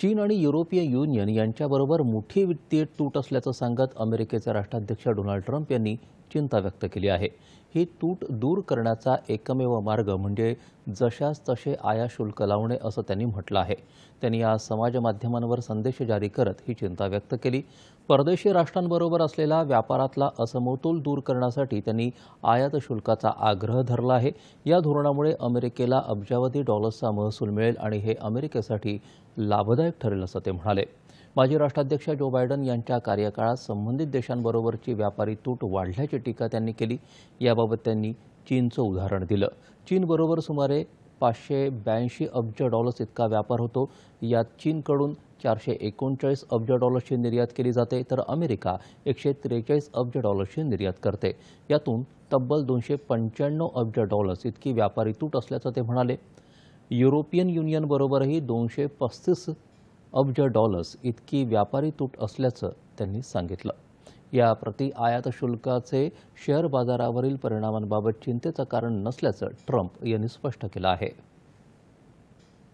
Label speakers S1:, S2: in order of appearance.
S1: चीन आणि युरोपीय युनियन यांच्याबरोबर मोठी वित्तीय तूट असल्याचं सांगत अमेरिकेचे राष्ट्राध्यक्ष डोनाल्ड ट्रम्प यांनी चिंता व्यक्त केली आहे. ही तूट दूर करण्याचा एकमेव मार्ग म्हणजे जशास तसे आया शुल्क लावणे असं त्यांनी म्हटलं आहे. त्यांनी आज समाज माध्यमांवर संदेश जारी करत ही चिंता व्यक्त केली. परदेशी राष्ट्रांबरोबर असलेला व्यापारातला असमतोल दूर करण्यासाठी त्यांनी आयात शुल्काचा आग्रह धरला आहे. या धोरणामुळे अमेरिकेला अब्जावधी डॉलर्सचा महसूल मिळेल आणि हे अमेरिकेसाठी लाभदायक ठरेल असं ते म्हणाले. माजी राष्ट्राध्यक्ष जो बायडन यांच्या कार्यकाळात संबंधित देशांबरोबरची व्यापारी तूट वाढल्याची टीका त्यांनी केली याबाबत त्यांनी चीनचं उदाहरण दिलं. चीनबरोबर सुमारे पाचशे ब्याऐंशी अब्ज डॉलर्स इतका व्यापार होतो. यात चीनकडून चारशे एकोणचाळीस अब्ज डॉलर्सची निर्यात केली जाते तर अमेरिका एकशे त्रेचाळीस अब्ज डॉलर्सची निर्यात करते. यातून तब्बल दोनशे पंच्याण्णव अब्ज डॉलर्स इतकी व्यापारी तूट असल्याचं ते म्हणाले. युरोपियन युनियनबरोबरही दोनशे पस्तीस अब्ज डॉलर्स इतकी व्यापारी तूट असल्याचं त्यांनी सांगितलं. या प्रति आयात शुल्काचे शेअर बाजारावरील परिणामांबाबत चिंतेचं कारण नसल्याचं ट्रम्प यांनी स्पष्ट केलं आहे.